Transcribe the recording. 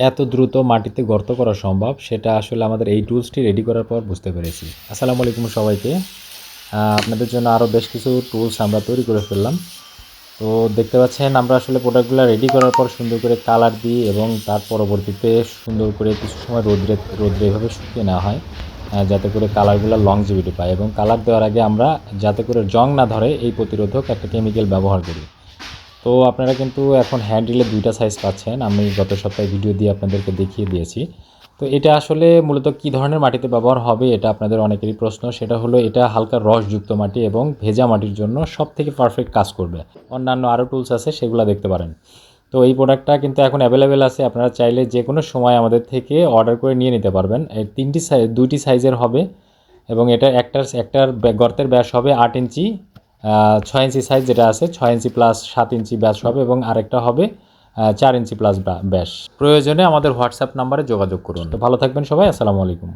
এত দ্রুত মাটিতে গর্ত করা সম্ভব, সেটা আসলে আমাদের এই টুলসটি রেডি করার পর বুঝতে পেরেছি। আসসালামু আলাইকুম সবাইকে। আপনাদের জন্য আরও বেশ কিছু টুলস আমরা তৈরি করে ফেললাম। তো দেখতে পাচ্ছেন, আমরা আসলে প্রোডাক্টগুলো রেডি করার পর সুন্দর করে কালার দিই এবং তার পরবর্তীতে সুন্দর করে কিছু সময় রোদ্রে রোদ্রে এভাবে শুকিয়ে নেওয়া হয় যাতে করে কালারগুলো লংজিভিটি পায় এবং কালার দেওয়ার আগে আমরা যাতে করে জং না ধরে এই প্রতিরোধক একটা কেমিক্যাল ব্যবহার করি। তো আপনারা কিন্তু এখন হ্যান্ড্রিলের দুইটা সাইজ পাচ্ছেন। আমি গত সপ্তাহে ভিডিও দিয়ে আপনাদেরকে দেখিয়ে দিয়েছি। তো এটা আসলে মূলত কী ধরনের মাটিতে ব্যবহার হবে এটা আপনাদের অনেকেরই প্রশ্ন। সেটা হলো এটা হালকা রসযুক্ত মাটি এবং ভেজা মাটির জন্য সব থেকে পারফেক্ট কাজ করবে। অন্যান্য আরও টুলস আছে, সেগুলো দেখতে পারেন। তো এই প্রোডাক্টটা কিন্তু এখন অ্যাভেলেবেল আছে। আপনারা চাইলে যে কোনো সময় আমাদের থেকে অর্ডার করে নিয়ে নিতে পারবেন। এই তিনটি সাইজ দুইটি সাইজের হবে এবং এটা একটার একটার গর্তের ব্যাস হবে আট ইঞ্চি। ছয় ইঞ্চি সাইজ যেটা আছে, ছয় ইঞ্চি প্লাস সাত ইঞ্চি ব্যাস হবে এবং আরেকটা হবে চার ইঞ্চি প্লাস ব্যাস। প্রয়োজনে আমাদের হোয়াটসঅ্যাপ নাম্বারে যোগাযোগ করুন। তো ভালো থাকবেন সবাই, আসসালামু আলাইকুম।